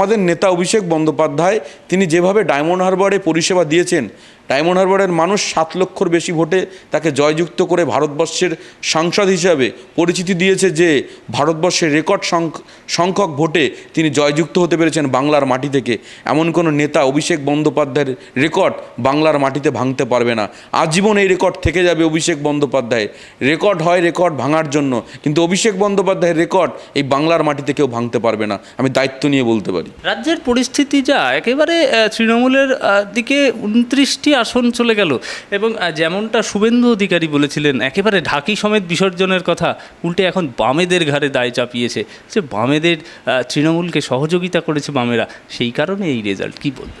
আমাদের নেতা অভিষেক বন্দ্যোপাধ্যায় তিনি যেভাবে ডায়মন্ড হারবারে পরিষেবা দিয়েছেন ডায়মন্ড হারবারের মানুষ সাত লক্ষর বেশি ভোটে তাকে জয়যুক্ত করে ভারতবর্ষের সাংসদ হিসাবে পরিচিতি দিয়েছে যে ভারতবর্ষের রেকর্ড সংখ- সংখ্যক ভোটে তিনি জয়যুক্ত হতে পেরেছেন বাংলার মাটি থেকে। এমন কোনো নেতা অভিষেক বন্দ্যোপাধ্যায়ের রেকর্ড বাংলার মাটিতে ভাঙতে পারবে না। আজীবন এই রেকর্ড থেকে যাবে অভিষেক বন্দ্যোপাধ্যায়ের রেকর্ড হয় রেকর্ড ভাঙার জন্য, কিন্তু অভিষেক বন্দ্যোপাধ্যায়ের রেকর্ড এই বাংলার মাটিতে কেউ ভাঙতে পারবে না। আমি দায়িত্ব নিয়ে বলতে পারি। রাজ্যের পরিস্থিতি যা, একেবারে তৃণমূলের দিকে উনত্রিশটি আসন চলে গেল। এবং যেমনটা শুভেন্দু অধিকারী বলেছিলেন, একেবারে ঢাকি সমেত বিসর্জনের কথা, উল্টে এখন বামেদের ঘাড়ে দায় চাপিয়েছে। যে বামেদের তৃণমূলকে সহযোগিতা করেছে বামেরা, সেই কারণে এই রেজাল্ট কি বলবেন?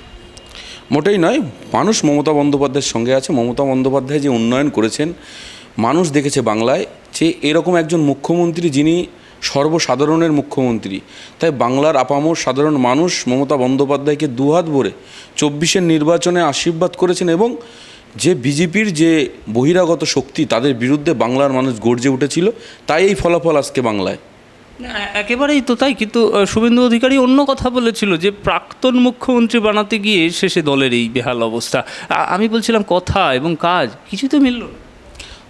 মোটেই নয়, মানুষ মমতা বন্দ্যোপাধ্যায়ের সঙ্গে আছে। মমতা বন্দ্যোপাধ্যায় যে উন্নয়ন করেছেন, মানুষ দেখেছে বাংলায় যে এরকম একজন মুখ্যমন্ত্রী যিনি সর্বসাধারণের মুখ্যমন্ত্রী। তাই বাংলার আপামর সাধারণ মানুষ মমতা বন্দ্যোপাধ্যায়কে দুহাত ভরে চব্বিশের নির্বাচনে আশীর্বাদ করেছেন এবং যে বিজেপির যে বহিরাগত শক্তি, তাদের বিরুদ্ধে বাংলার মানুষ গর্জে উঠেছিল, তাই এই ফলাফল আজকে বাংলায়। একেবারেই তো তাই, কিন্তু শুভেন্দু অধিকারী অন্য কথা বলেছিল যে প্রাক্তন মুখ্যমন্ত্রী বানাতে গিয়ে শেষে দলের এই বেহাল অবস্থা। আমি বলছিলাম কথা এবং কাজ কিছু তো মিলল না।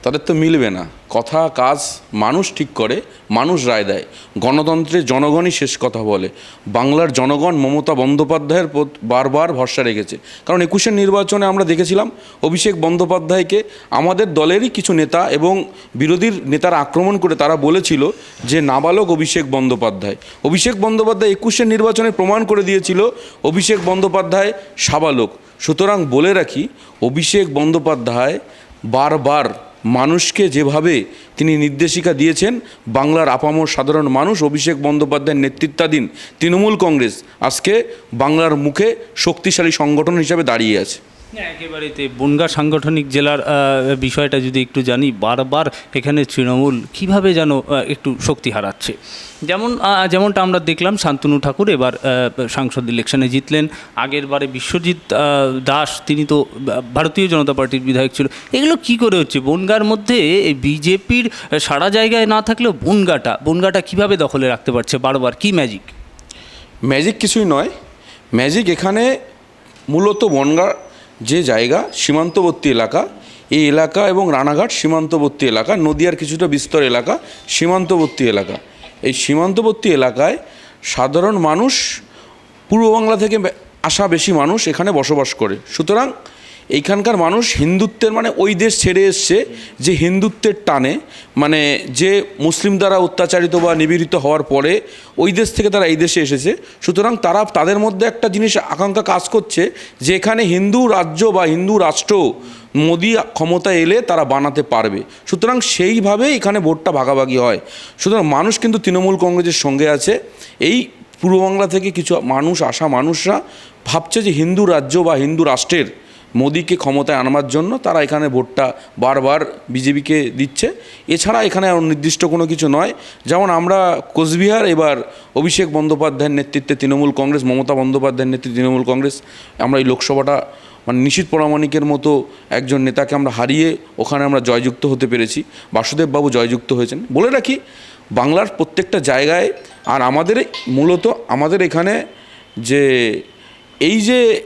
তাদের তো মিলবে না। কথা, কাজ, মানুষ ঠিক করে, মানুষ রায় দেয়। গণতন্ত্রে জনগণই শেষ কথা বলে। বাংলার জনগণ মমতা বন্দ্যোপাধ্যায়ের বারবার ভরসা রেখেছে। কারণ একুশের নির্বাচনে আমরা দেখেছিলাম, অভিষেক বন্দ্যোপাধ্যায়কে আমাদের দলেরই কিছু নেতা এবং বিরোধীর নেতারা আক্রমণ করে তারা বলেছিল যে, নাবালক অভিষেক বন্দ্যোপাধ্যায়। অভিষেক বন্দ্যোপাধ্যায় একুশের নির্বাচনে প্রমাণ করে দিয়েছিল, অভিষেক বন্দ্যোপাধ্যায় সাবালক। সুতরাং বলে রাখি, অভিষেক বন্দ্যোপাধ্যায় বারবার মানুষকে যেভাবে তিনি নির্দেশিকা দিয়েছেন, বাংলার আপামর সাধারণ মানুষ অভিষেক বন্দ্যোপাধ্যায়ের নেতৃত্বাধীন তৃণমূল কংগ্রেস আজকে বাংলার মুখে শক্তিশালী সংগঠন হিসাবে দাঁড়িয়ে আছে। একেবারেই তাই। বনগাঁ সাংগঠনিক জেলার বিষয়টা যদি একটু জানি, বারবার এখানে তৃণমূল কীভাবে যেন একটু শক্তি হারাচ্ছে। যেমন যেমনটা আমরা দেখলাম, শান্তনু ঠাকুর এবার সাংসদ ইলেকশনে জিতলেন। আগের বারে বিশ্বজিৎ দাস, তিনি তো ভারতীয় জনতা পার্টির বিধায়ক ছিল। এগুলো কি করে হচ্ছে? বনগাঁর মধ্যে বিজেপির সারা জায়গায় না থাকলেও বনগাঁটা বনগাঁটা কীভাবে দখলে রাখতে পারছে বারবার? কি ম্যাজিক ম্যাজিক কিছুই নয়। ম্যাজিক এখানে মূলত বনগা যে জায়গা সীমান্তবর্তী এলাকা, এই এলাকা এবং রানাঘাট সীমান্তবর্তী এলাকা, নদিয়ার কিছুটা বিস্তর এলাকা সীমান্তবর্তী এলাকা। এই সীমান্তবর্তী এলাকায় সাধারণ মানুষ, পূর্ব বাংলা থেকে আসা বেশি মানুষ এখানে বসবাস করে। সুতরাং এইখানকার মানুষ হিন্দুত্বের মানে ওই দেশ ছেড়ে এসছে যে হিন্দুত্বের টানে মানে যে মুসলিম দ্বারা অত্যাচারিত বা নিপীড়িত হওয়ার পরে ওই দেশ থেকে তারা এই দেশে এসেছে। সুতরাং তারা তাদের মধ্যে একটা জিনিস আকাঙ্ক্ষা কাজ করছে যে এখানে হিন্দু রাজ্য বা হিন্দু রাষ্ট্র মোদি ক্ষমতা এলে তারা বানাতে পারবে। সুতরাং সেইভাবে এখানে ভোটটা ভাগাভাগি হয়। সুতরাং মানুষ কিন্তু তৃণমূল কংগ্রেসের সঙ্গে আছে। এই পূর্ব বাংলা থেকে কিছু মানুষ আসা মানুষরা ভাবছে যে হিন্দু রাজ্য বা হিন্দু রাষ্ট্রের মোদিকে ক্ষমতায় আনবার জন্য তারা এখানে ভোটটা বারবার বিজেপিকে দিচ্ছে। এছাড়া এখানে নির্দিষ্ট কোনো কিছু নয়। যেমন আমরা কোচবিহার, এবার অভিষেক বন্দ্যোপাধ্যায়ের নেতৃত্বে তৃণমূল কংগ্রেস, মমতা বন্দ্যোপাধ্যায়ের নেতৃত্বে তৃণমূল কংগ্রেস, আমরা এই লোকসভাটা মানে নিশীত প্রামাণিকের মতো একজন নেতাকে আমরা হারিয়ে ওখানে আমরা জয়যুক্ত হতে পেরেছি। বাসুদেববাবু জয়যুক্ত হয়েছেন। বলে রাখি, বাংলার প্রত্যেকটা জায়গায় আর আমাদের মূলত আমাদের এখানে যে এই যে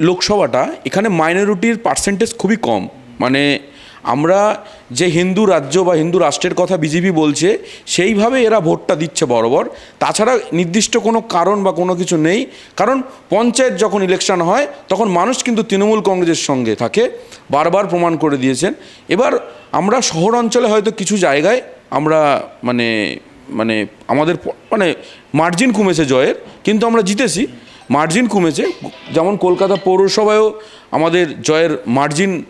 লোকসভাটা, এখানে মাইনরিটির পার্সেন্টেজ খুবই কম। মানে আমরা যে হিন্দু রাজ্য বা হিন্দু রাষ্ট্রের কথা বিজেপি বলছে, সেইভাবে এরা ভোটটা দিচ্ছে বরাবর। তাছাড়া নির্দিষ্ট কোনো কারণ বা কোনো কিছু নেই। কারণ পঞ্চায়েত যখন ইলেকশন হয়, তখন মানুষ কিন্তু তৃণমূল কংগ্রেসের সঙ্গে থাকে। বারবার প্রমাণ করে দিয়েছেন। এবার আমরা শহর অঞ্চলে হয়তো কিছু জায়গায় আমরা মানে মানে আমাদের মানে মার্জিন কমেছে জয়ের, কিন্তু আমরা জিতেছি। মার্জিন কমেছে। যেমন কলকাতা পৌরসভায়ও আমাদের জয়ের মার্জিন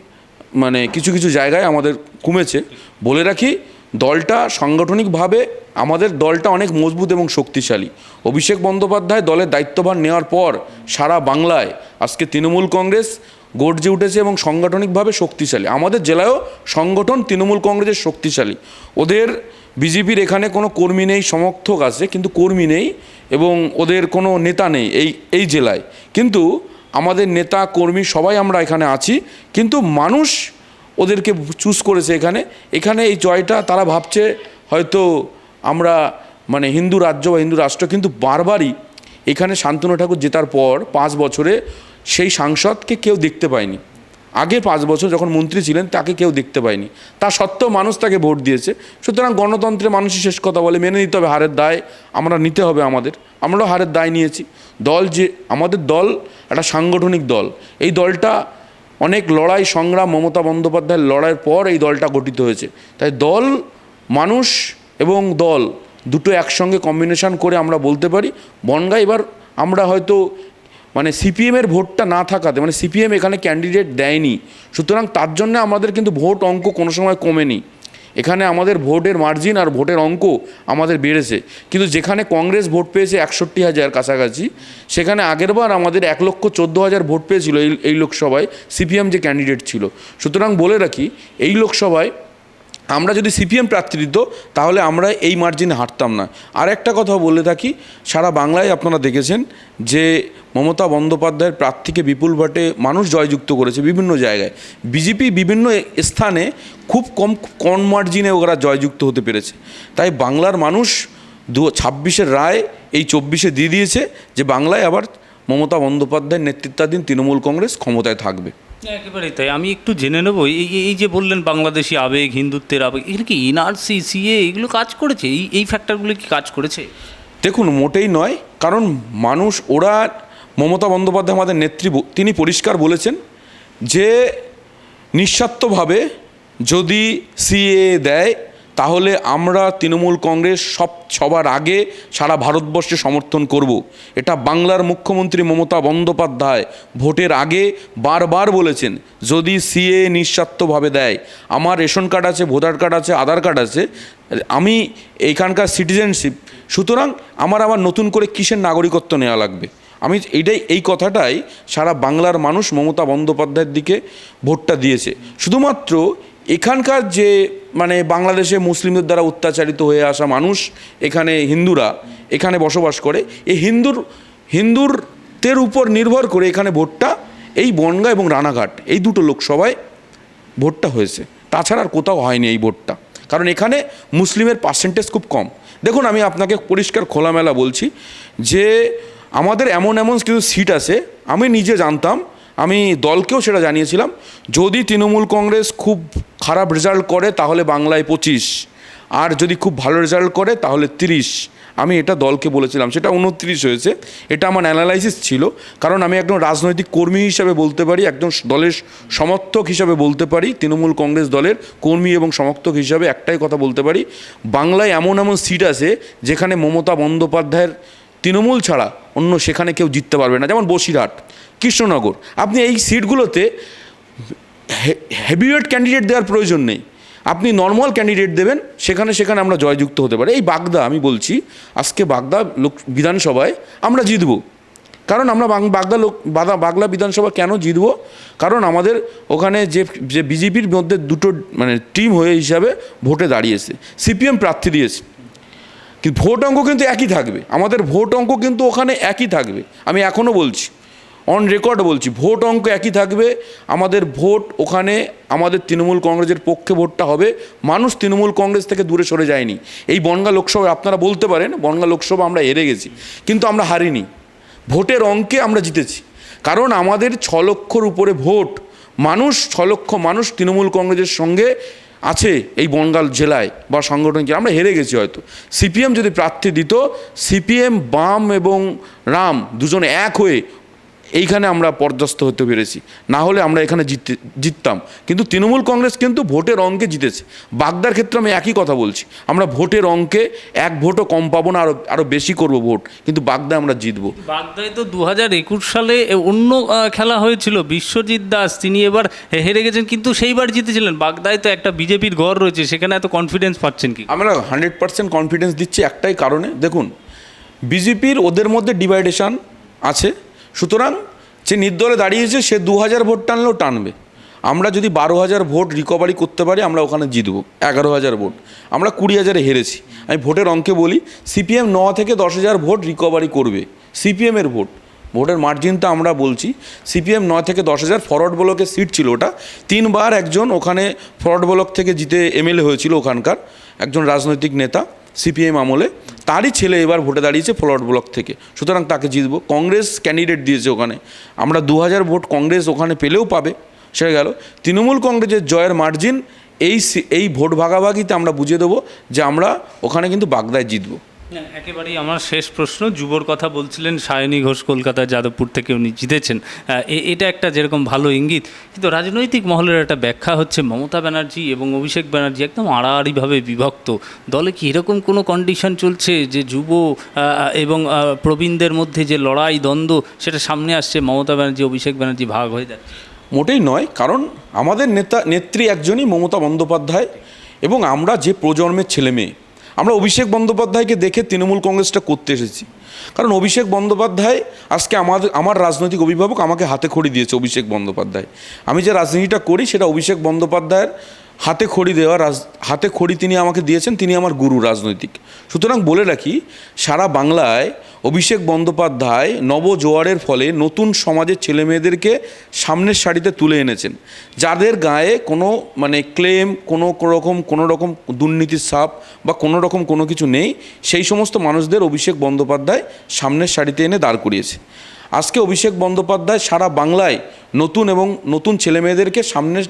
মানে কিছু কিছু জায়গায় আমাদের কমেছে। বলে রাখি, দলটা সাংগঠনিকভাবে আমাদের দলটা অনেক মজবুত এবং শক্তিশালী। অভিষেক বন্দ্যোপাধ্যায় দলের দায়িত্বভার নেওয়ার পর সারা বাংলায় আজকে তৃণমূল কংগ্রেস গর্জে উঠেছে এবং সাংগঠনিকভাবে শক্তিশালী। আমাদের জেলায়ও সংগঠন তৃণমূল কংগ্রেসের শক্তিশালী। ওদের বিজেপির এখানে কোনো কর্মী নেই, সমর্থক আছে, কিন্তু কর্মী নেই। এবং ওদের কোনো নেতা নেই এই এই জেলায়। কিন্তু আমাদের নেতা, কর্মী সবাই আমরা এখানে আছি, কিন্তু মানুষ ওদেরকে চুজ করেছে এখানে। এখানে এই জয়টা তারা ভাবছে হয়তো আমরা মানে হিন্দু রাজ্য বা হিন্দু রাষ্ট্র, কিন্তু বারবারই এখানে শান্তনু ঠাকুর জেতার পর পাঁচ বছরে সেই সাংসদকে কেউ দেখতে পায়নি। আগে পাঁচ বছর যখন মন্ত্রী ছিলেন, তাকে কেউ দেখতে পায়নি। তা সত্ত্বেও মানুষ তাকে ভোট দিয়েছে। সুতরাং গণতন্ত্রে মানুষই শেষ কথা বলে, মেনে নিতে হবে হারের দায়, আমরা নিতে হবে আমাদের। আমরাও হারের দায় নিয়েছি। দল যে, আমাদের দল একটা সাংগঠনিক দল। এই দলটা অনেক লড়াই, সংগ্রাম, মমতা বন্দ্যোপাধ্যায়ের লড়াইয়ের পর এই দলটা গঠিত হয়েছে। তাই দল, মানুষ এবং দল দুটো একসঙ্গে কম্বিনেশন করে আমরা বলতে পারি। বনগা এবার আমরা হয়তো মানে সিপিএমের ভোটটা না থাকাতে মানে সিপিএম এখানে ক্যান্ডিডেট দেয়নি। সুতরাং তার জন্য আমাদের কিন্তু ভোট অঙ্ক কোনো সময় কমেনি। এখানে আমাদের ভোটের মার্জিন আর ভোটের অঙ্ক আমাদের বেড়েছে। কিন্তু যেখানে কংগ্রেস ভোট পেয়েছে একষট্টি হাজার কাছাকাছি, সেখানে আগেরবার আমাদের এক লক্ষ চোদ্দ হাজার ভোট পেয়েছিল এই এই লোকসভায় সিপিএম যে ক্যান্ডিডেট ছিল। সুতরাং বলে রাখি, এই লোকসভায় আমরা যদি সিপিএম প্রার্থী দিত, তাহলে আমরা এই মার্জিনে হাঁটতাম না। আর একটা কথা বলে থাকি, সারা বাংলায় আপনারা দেখেছেন যে মমতা বন্দ্যোপাধ্যায়ের প্রার্থীকে বিপুল ভোটে মানুষ জয়যুক্ত করেছে বিভিন্ন জায়গায়। বিজেপি বিভিন্ন স্থানে খুব কম কম মার্জিনে ওরা জয়যুক্ত হতে পেরেছে। তাই বাংলার মানুষ দু, ছাব্বিশের রায় এই চব্বিশে দিয়ে দিয়েছে যে বাংলায় আবার মমতা বন্দ্যোপাধ্যায়ের নেতৃত্বাধীন তৃণমূল কংগ্রেস ক্ষমতায় থাকবে। একেবারেই তাই। আমি একটু জেনে নেব, এই, এই- যে বললেন বাংলাদেশি আবেগ, হিন্দুত্বের আবেগ, এগুলো কি এনআরসি সিএ এগুলো কাজ করেছে? এই এই ফ্যাক্টরগুলো কি কাজ করেছে? দেখুন, মোটেই নয়, কারণ মানুষ, ওরা, মমতা বন্দ্যোপাধ্যায় আমাদের নেত্রী তিনি পরিষ্কার বলেছেন যে, নিঃস্বার্থভাবে যদি সিএ দেয় তাহলে আমরা তৃণমূল কংগ্রেস সব সবার আগে সারা ভারতবর্ষে সমর্থন করব। এটা বাংলার মুখ্যমন্ত্রী মমতা বন্দ্যোপাধ্যায় ভোটের আগে বারবার বলেছেন, যদি সিএ নিঃস্বার্থভাবে দেয়। আমার রেশন কার্ড আছে, ভোটার কার্ড আছে, আধার কার্ড আছে, আমি এইখানকার সিটিজেনশিপ, সুতরাং আমার আবার নতুন করে কিসের নাগরিকত্ব নেওয়া লাগবে? আমি এইটাই, এই কথাটাই সারা বাংলার মানুষ মমতা বন্দ্যোপাধ্যায়ের দিকে ভোটটা দিয়েছে। শুধুমাত্র এখানকার যে মানে বাংলাদেশে মুসলিমদের দ্বারা অত্যাচারিত হয়ে আসা মানুষ এখানে হিন্দুরা এখানে বসবাস করে এই হিন্দুর হিন্দুরদের উপর নির্ভর করে এখানে ভোটটা এই বনগা এবং রানাঘাট, এই দুটো লোকসভায় ভোটটা হয়েছে। তাছাড়া আর কোথাও হয়নি এই ভোটটা। কারণ এখানে মুসলিমের পার্সেন্টেজ খুব কম। দেখুন, আমি আপনাকে পরিষ্কার খোলামেলা বলছি যে আমাদের এমন এমন কিছু সিট আছে, আমি নিজে জানতাম, আমি দলকেও সেটা জানিয়েছিলাম। যদি তৃণমূল কংগ্রেস খুব খারাপ রেজাল্ট করে, তাহলে বাংলায় পঁচিশ। আর যদি খুব ভালো রেজাল্ট করে, তাহলে তিরিশ। আমি এটা দলকে বলেছিলাম, সেটা উনত্রিশ হয়েছে। এটা আমার অ্যানালাইসিস ছিল, কারণ আমি একজন রাজনৈতিক কর্মী হিসাবে বলতে পারি, একজন দলের সমর্থক হিসাবে বলতে পারি, তৃণমূল কংগ্রেস দলের কর্মী এবং সমর্থক হিসাবে একটাই কথা বলতে পারি। বাংলায় এমন এমন সিট আছে, যেখানে মমতা বন্দ্যোপাধ্যায়ের তৃণমূল ছাড়া অন্য সেখানে কেউ জিততে পারবে না। যেমন বসিরহাট, কৃষ্ণনগর। আপনি এই সিটগুলোতে হেভিওয়েট ক্যান্ডিডেট দেওয়ার প্রয়োজন নেই। আপনি নর্মাল ক্যান্ডিডেট দেবেন, সেখানে সেখানে আমরা জয়যুক্ত হতে পারি। এই বাগদা, আমি বলছি, আজকে বাগদা লোক, বিধানসভায় আমরা জিতব। কারণ আমরা বাগদা লোক, বাদা, বাগলা বিধানসভা কেন জিতব? কারণ আমাদের ওখানে যে যে বিজেপির মধ্যে দুটো মানে টিম হয়ে হিসাবে ভোটে দাঁড়িয়েছে। সিপিএম প্রার্থী দিয়েছে। কিন্তু ভোট অঙ্ক কিন্তু একই থাকবে। আমাদের ভোট অঙ্ক কিন্তু ওখানে একই থাকবে। আমি এখনও বলছি। অন রেকর্ড বলছি, ভোট অঙ্ক একই থাকবে, আমাদের ভোট ওখানে, আমাদের তৃণমূল কংগ্রেসের পক্ষে ভোটটা হবে, মানুষ তৃণমূল কংগ্রেস থেকে দূরে সরে যায়নি। এই বনগা লোকসভায় আপনারা বলতে পারেন, বনগা লোকসভা আমরা হেরে গেছি, কিন্তু আমরা হারিনি। ভোটের অঙ্কে আমরা জিতেছি। কারণ আমাদের ছ লক্ষর উপরে ভোট, মানুষ, ছ লক্ষ মানুষ তৃণমূল কংগ্রেসের সঙ্গে আছে এই বনগাল জেলায় বা সংগঠন জেলায়। আমরা হেরে গেছি হয়তো। সিপিএম যদি প্রার্থী দিত, সিপিএম, বাম এবং রাম দুজনে এক হয়ে এইখানে আমরা পর্যস্ত হতে পেরেছি। না হলে আমরা এখানে জিততে জিততাম। কিন্তু তৃণমূল কংগ্রেস কিন্তু ভোটের অঙ্কে জিতেছে। বাগদার ক্ষেত্রে আমি একই কথা বলছি। আমরা ভোটের অঙ্কে এক ভোটও কম পাবো না আরও আরও বেশি করব ভোট। কিন্তু বাগদায় আমরা জিতবো। বাগদায় তো দু হাজার একুশ সালে অন্য খেলা হয়েছিল। বিশ্বজিৎ দাস তিনি এবার হেরে গেছেন কিন্তু সেইবার জিতেছিলেন। বাগদায় তো একটা বিজেপির ঘর রয়েছে সেখানে এত কনফিডেন্স পাচ্ছেন কি? আমরা হান্ড্রেড পার্সেন্ট কনফিডেন্স দিচ্ছি একটাই কারণে। দেখুন বিজেপির ওদের মধ্যে ডিভাইডেশন আছে। সুতরাং যে নির্দলে দাঁড়িয়েছে, সে দু হাজার ভোট টানলেও টানবে। আমরা যদি বারো হাজার ভোট রিকভারি করতে পারি, আমরা ওখানে জিতবো এগারো হাজার ভোট। আমরা কুড়ি হাজারে হেরেছি। আমি ভোটের অঙ্কে বলি, সিপিএম ন থেকে দশ হাজার ভোট রিকভারি করবে সিপিএমের ভোট। ভোটের মার্জিন মার্জিনটা আমরা বলছি, সিপিএম নয় থেকে দশ হাজার ফরওয়ার্ড ব্লকের সিট ছিল ওটা। তিনবার একজন ওখানে ফরওয়ার্ড ব্লক থেকে জিতে এমএলএ হয়েছিল ওখানকার, একজন রাজনৈতিক নেতা, সিপিএম আমলে। তারই ছেলে এবার ভোটে দাঁড়িয়েছে ফলোয়ার ব্লক থেকে। সুতরাং তাকে জিতবো। কংগ্রেস ক্যান্ডিডেট দিয়েছে ওখানে। আমরা দু হাজার ভোট কংগ্রেস ওখানে পেলেও পাবে। সেটা গেল। তৃণমূল কংগ্রেসের জয়ের মার্জিন এই সি- এই ভোট ভাগাভাগিতে আমরা বুঝিয়ে দেবো যে আমরা ওখানে কিন্তু বাগদায় জিতবো। একেবারেই আমার শেষ প্রশ্ন। যুবর কথা বলছিলেন, সায়নী ঘোষ কলকাতা, যাদবপুর থেকে উনি জিতেছেন। এটা একটা যেরকম ভালো ইঙ্গিত, কিন্তু রাজনৈতিক মহলের একটা ব্যাখ্যা হচ্ছে, মমতা ব্যানার্জি এবং অভিষেক ব্যানার্জি একদম আড়াআড়িভাবে বিভক্ত। দলে কি এরকম কোনো কন্ডিশন চলছে যে যুব এবং প্রবীণদের মধ্যে যে লড়াই, দ্বন্দ্ব, সেটা সামনে আসছে, মমতা ব্যানার্জি, অভিষেক ব্যানার্জি ভাগ হয়ে যাচ্ছে? মোটেই নয়, কারণ আমাদের নেতা, নেত্রী একজনই মমতা বন্দ্যোপাধ্যায় এবং আমরা যে প্রজন্মের ছেলে মেয়ে আমরা অভিষেক বন্দ্যোপাধ্যায়কে দেখে তৃণমূল কংগ্রেসটা করতে এসেছি। কারণ অভিষেক বন্দ্যোপাধ্যায় আজকে আমাদের, আমার রাজনৈতিক অভিভাবক আমাকে হাতে খড়ি দিয়েছে অভিষেক বন্দ্যোপাধ্যায়। আমি যে রাজনীতিটা করি সেটা অভিষেক বন্দ্যোপাধ্যায়ের হাতে খড়ি দেওয়া রাজ, হাতে খড়ি তিনি আমাকে দিয়েছেন, তিনি আমার গুরু রাজনৈতিক। সুতরাং বলে রাখি, সারা বাংলায় অভিষেক বন্দ্যোপাধ্যায় নবজোয়ারের ফলে নতুন সমাজের ছেলে মেয়েদেরকে সামনের সারিতে তুলে এনেছেন। যাদের গায়ে কোনো মানে ক্লেম, কোনো রকম কোনো রকম দুর্নীতির সাপ বা কোনো রকম কোনো কিছু নেই, সেই সমস্ত মানুষদের অভিষেক বন্দ্যোপাধ্যায় সামনের সারিতে এনে দাঁড় করিয়েছে। আজকে অভিষেক বন্দ্যোপাধ্যায় সারা বাংলায় নতুন এবং নতুন ছেলে মেয়েদেরকে সামনে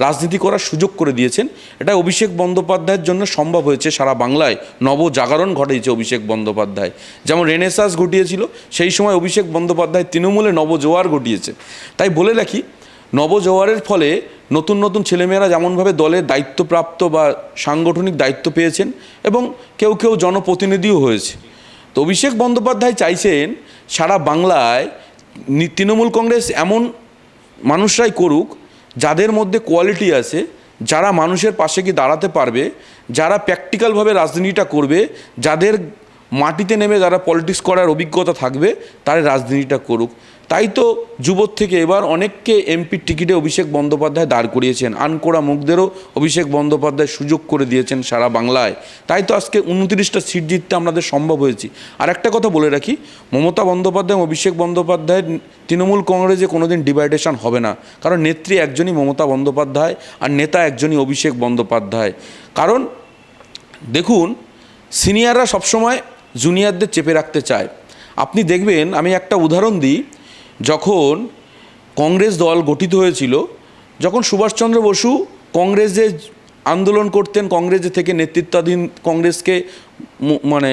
রাজনীতি করার সুযোগ করে দিয়েছেন। এটা অভিষেক বন্দ্যোপাধ্যায়ের জন্য সম্ভব হয়েছে সারা বাংলায় নবজাগরণ ঘটিয়েছে অভিষেক বন্দ্যোপাধ্যায়। যেমন রেনেসাস ঘটিয়েছিল, সেই সময় অভিষেক বন্দ্যোপাধ্যায় তৃণমূলে নবজোয়ার ঘটিয়েছে। তাই বলে রাখি, নবজোয়ারের ফলে নতুন নতুন ছেলেমেয়েরা যেমনভাবে দলের দায়িত্বপ্রাপ্ত বা সাংগঠনিক দায়িত্ব পেয়েছেন এবং কেউ কেউ জনপ্রতিনিধিও হয়েছে। তো অভিষেক বন্দ্যোপাধ্যায় চাইছেন সারা বাংলায় তৃণমূল কংগ্রেস এমন মানুষরাই করুক যাদের মধ্যে কোয়ালিটি আছে, যারা মানুষের পাশে কি দাঁড়াতে পারবে, যারা প্র্যাকটিক্যালভাবে রাজনীতিটা করবে, যাদের মাটিতে নেমে যারা পলিটিক্স করার অভিজ্ঞতা থাকবে তারা রাজনীতিটা করুক। তাই তো যুবর থেকে এবার অনেককে এমপির টিকিটে অভিষেক বন্দ্যোপাধ্যায় দাঁড় করিয়েছেন। আনকোড়া মুখদেরও অভিষেক বন্দ্যোপাধ্যায় সুযোগ করে দিয়েছেন সারা বাংলায়। তাই তো আজকে উনত্রিশটা সিট জিততে আমাদের সম্ভব হয়েছে। আর একটা কথা বলে রাখি, মমতা বন্দ্যোপাধ্যায় অভিষেক বন্দ্যোপাধ্যায়ের তৃণমূল কংগ্রেসে কোনোদিন ডিভাইডেশন হবে না। কারণ নেত্রী একজনই মমতা বন্দ্যোপাধ্যায় আর নেতা একজনই অভিষেক বন্দ্যোপাধ্যায়। কারণ দেখুন সিনিয়ররা সবসময় জুনিয়রদের চেপে রাখতে চায়। আপনি দেখবেন, আমি একটা উদাহরণ দিই। যখন কংগ্রেস দল গঠিত হয়েছিল, যখন সুভাষচন্দ্র বসু কংগ্রেসে আন্দোলন করতেন, কংগ্রেসে থেকে নেতৃত্বাধীন কংগ্রেসকে মানে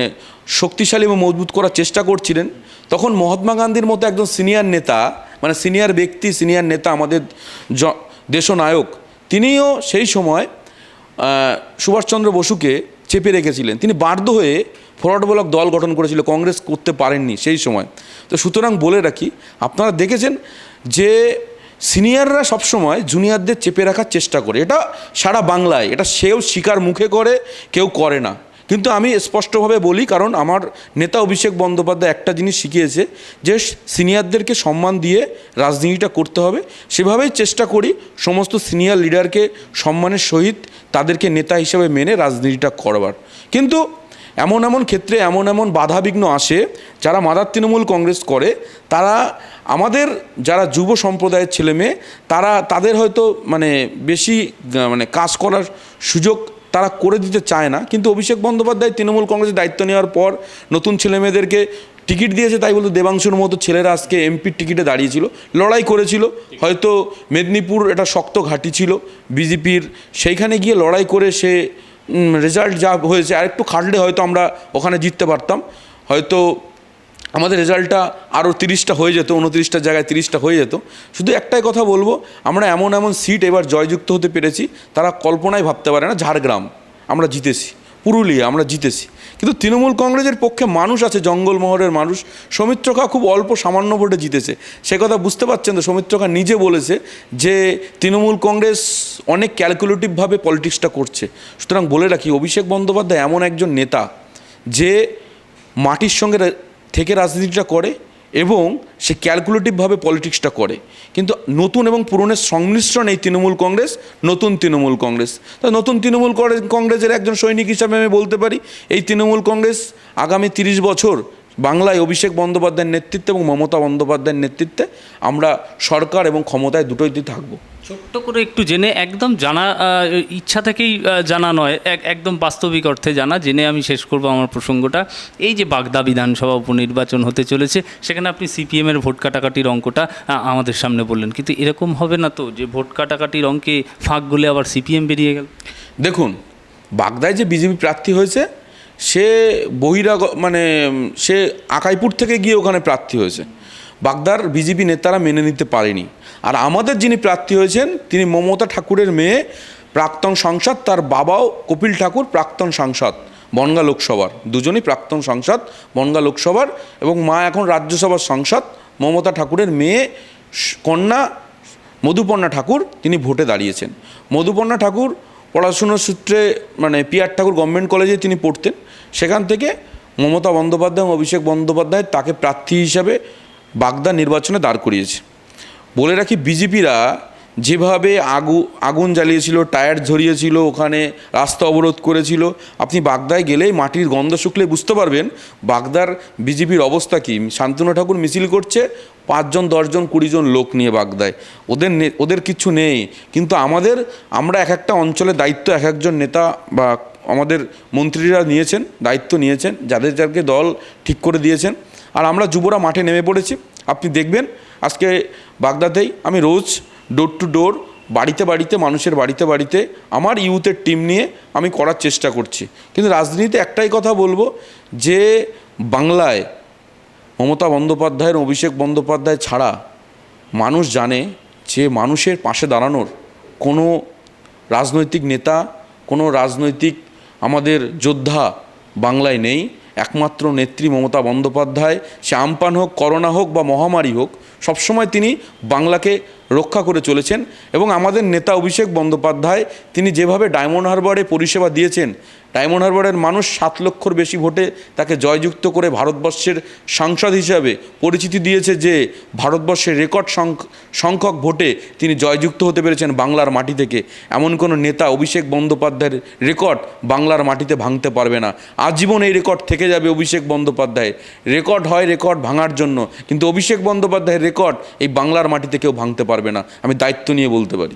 শক্তিশালী এবং মজবুত করার চেষ্টা করছিলেন, তখন মহাত্মা গান্ধীর মতো একজন সিনিয়র নেতা মানে সিনিয়র ব্যক্তি, সিনিয়র নেতা আমাদের দেশনায়ক, তিনিও সেই সময় সুভাষচন্দ্র বসুকে চেপে রেখেছিলেন। তিনি বাধ্য হয়ে ফরওয়ার্ড ব্লক দল গঠন করেছিল, কংগ্রেস করতে পারেননি সেই সময়। তো সুতরাং বলে রাখি, আপনারা দেখেছেন যে সিনিয়ররা সবসময় জুনিয়রদের চেপে রাখার চেষ্টা করে। এটা সারা বাংলায়, এটা সেও শিকার মুখে করে, কেউ করে না। কিন্তু আমি স্পষ্টভাবে বলি, কারণ আমার নেতা অভিষেক বন্দ্যোপাধ্যায় একটা জিনিস শিখিয়েছে যে সিনিয়রদেরকে সম্মান দিয়ে রাজনীতিটা করতে হবে। সেভাবেই চেষ্টা করি সমস্ত সিনিয়র লিডারকে সম্মানের সহিত তাদেরকে নেতা হিসেবে মেনে রাজনীতিটা করবার। কিন্তু এমন এমন ক্ষেত্রে এমন এমন বাধাবিঘ্ন আসে যারা মাদার তৃণমূল কংগ্রেস করে, তারা আমাদের যারা যুব সম্প্রদায়ের ছেলে মেয়ে, তারা, তাদের হয়তো মানে বেশি মানে কাজ করার সুযোগ তারা করে দিতে চায় না। কিন্তু অভিষেক বন্দ্যোপাধ্যায় তৃণমূল কংগ্রেসের দায়িত্ব নেওয়ার পর নতুন ছেলে মেয়েদেরকে টিকিট দিয়েছে, তাই বলতে দেবাংশুর মতো ছেলেরা আজকে এমপির টিকিটে দাঁড়িয়েছিল, লড়াই করেছিল। হয়তো মেদিনীপুর এটা শক্ত ঘাঁটি ছিল, বিজেপির সেইখানে গিয়ে লড়াই করে সে রেজাল্ট যা হয়েছে আর একটু খাটলে হয়তো আমরা ওখানে জিততে পারতাম। হয়তো আমাদের রেজাল্টটা আরও তিরিশটা হয়ে যেত উনত্রিশটার জায়গায় তিরিশটা হয়ে যেত। শুধু একটাই কথা বলব, আমরা এমন এমন সিট এবার জয়যুক্ত হতে পেরেছি, তারা কল্পনায় ভাবতে পারে না, ঝাড়গ্রাম আমরা জিতেছি। পুরুলিয়া, আমরা জিতেছি। কিন্তু তৃণমূল কংগ্রেসের পক্ষে মানুষ আছে জঙ্গলমহলের মানুষ। সৌমিত্রকা খুব অল্প সামান্য ভোটে জিতেছে। সে কথা বুঝতে পারছেন তো সৌমিত্রকা নিজে বলেছে যে তৃণমূল কংগ্রেস অনেক ক্যালকুলেটিভভাবে পলিটিক্সটা করছে। সুতরাং বলে রাখি, অভিষেক বন্দ্যোপাধ্যায় এমন একজন নেতা যে মাটির সঙ্গে থেকে রাজনীতিটা করে এবং সে ক্যালকুলেটিভভাবে পলিটিক্সটা করে। কিন্তু নতুন এবং পুরনের সংমিশ্রণ এই তৃণমূল কংগ্রেস, নতুন তৃণমূল কংগ্রেস। তো নতুন তৃণমূল কংগ্রেসের একজন সৈনিক হিসাবে আমি বলতে পারি, এই তৃণমূল কংগ্রেস আগামী তিরিশ বছর বাংলায় অভিষেক বন্দ্যোপাধ্যায়ের নেতৃত্বে এবং মমতা বন্দ্যোপাধ্যায়ের নেতৃত্বে আমরা সরকার এবং ক্ষমতায় দুটোই থাকব। ছোট্ট করে একটু জেনে, একদম জানা ইচ্ছা থেকেই জানা নয়, এক- একদম বাস্তবিক অর্থে জানা, জেনে আমি শেষ করব আমার প্রসঙ্গটা। এই যে বাগদা বিধানসভা উপনির্বাচন হতে চলেছে, সেখানে আপনি সিপিএমের ভোট কাটাকাটির অঙ্কটা আমাদের সামনে বললেন। কিন্তু এরকম হবে না তো, যে ভোট কাটাকাটির অঙ্কে ফাঁক গলে আবার সিপিএম বেরিয়ে গেল? দেখুন, বাগদায় যে বিজেপি প্রার্থী হয়েছে, সে বহিরাগ মানে সে আকাইপুর থেকে গিয়ে ওখানে প্রার্থী হয়েছে। বাগদার বিজেপি নেতারা মেনে নিতে পারেনি। আর আমাদের যিনি প্রার্থী হয়েছেন, তিনি মমতা ঠাকুরের মেয়ে, প্রাক্তন সাংসদ, তার বাবাও কপিল ঠাকুর, প্রাক্তন সাংসদ, বনগা লোকসভার। দুজনই প্রাক্তন সাংসদ, বনগা লোকসভার এবং মা এখন রাজ্যসভার সাংসদ, মমতা ঠাকুরের মেয়ে, কন্যা মধুপর্ণা ঠাকুর, তিনি ভোটে দাঁড়িয়েছেন। মধুপর্ণা ঠাকুর পড়াশুনোর সূত্রে মানে পিআর ঠাকুর গভর্নমেন্ট কলেজে তিনি পড়তেন। সেখান থেকে মমতা বন্দ্যোপাধ্যায় এবং অভিষেক বন্দ্যোপাধ্যায় তাকে প্রার্থী হিসাবে বাগদা নির্বাচনে দাঁড় করিয়েছে। বলে রাখি, বিজেপিরা যেভাবে আগু, আগুন জ্বালিয়েছিল, টায়ার ঝরিয়েছিল, ওখানে রাস্তা অবরোধ করেছিল, আপনি বাগদায় গেলেই মাটির গন্ধ শুকলে বুঝতে পারবেন বাগদার বিজেপির অবস্থা কী। শান্তনু ঠাকুর মিছিল করছে, পাঁচজন, দশজন, কুড়িজন লোক নিয়ে বাগদায়। ওদের ওদের কিচ্ছু নেই। কিন্তু আমাদের, আমরা এক একটা অঞ্চলের দায়িত্ব এক একজন নেতা বা আমাদের মন্ত্রীরা নিয়েছেন, দায়িত্ব নিয়েছেন যাদের যাদেরকে দল ঠিক করে দিয়েছেন। আর আমরা যুবরা মাঠে নেমে পড়েছি। আপনি দেখবেন আজকে বাগদাদেই আমি রোজ ডোর টু ডোর বাড়িতে বাড়িতে, মানুষের বাড়িতে বাড়িতে আমার ইউথের টিম নিয়ে আমি করার চেষ্টা করছি। কিন্তু রাজনীতিতে একটাই কথা বলব, যে বাংলায় মমতা বন্দ্যোপাধ্যায়ের, অভিষেক বন্দ্যোপাধ্যায় ছাড়া মানুষ জানে যে মানুষের পাশে দাঁড়ানোর কোনো রাজনৈতিক নেতা, কোনো রাজনৈতিক আমাদের যোদ্ধা বাংলায় নেই। একমাত্র নেত্রী মমতা বন্দ্যোপাধ্যায়, সে আমপান হোক, করোনা হোক বা মহামারী হোক, সবসময় তিনি বাংলাকে রক্ষা করে চলেছেন এবং আমাদের নেতা অভিষেক বন্দ্যোপাধ্যায়, তিনি যেভাবে ডায়মন্ড হারবারে পরিষেবা দিয়েছেন, ডায়মন্ড হারবারের মানুষ সাত লক্ষর বেশি ভোটে তাকে জয়যুক্ত করে ভারতবর্ষের সাংসদ হিসাবে পরিচিতি দিয়েছে যে, ভারতবর্ষের রেকর্ড সংখ- সংখ্যক ভোটে তিনি জয়যুক্ত হতে পেরেছেন বাংলার মাটি থেকে। এমন কোনো নেতা অভিষেক বন্দ্যোপাধ্যায়ের রেকর্ড বাংলার মাটিতে ভাঙতে পারবে না। আজীবন এই রেকর্ড থেকে যাবে অভিষেক বন্দ্যোপাধ্যায় রেকর্ড হয় রেকর্ড ভাঙার জন্য, কিন্তু অভিষেক বন্দ্যোপাধ্যায়ের রেকর্ড এই বাংলার মাটিতে কেউ ভাঙতে পারবে না। আমি দায়িত্ব নিয়ে বলতে পারি।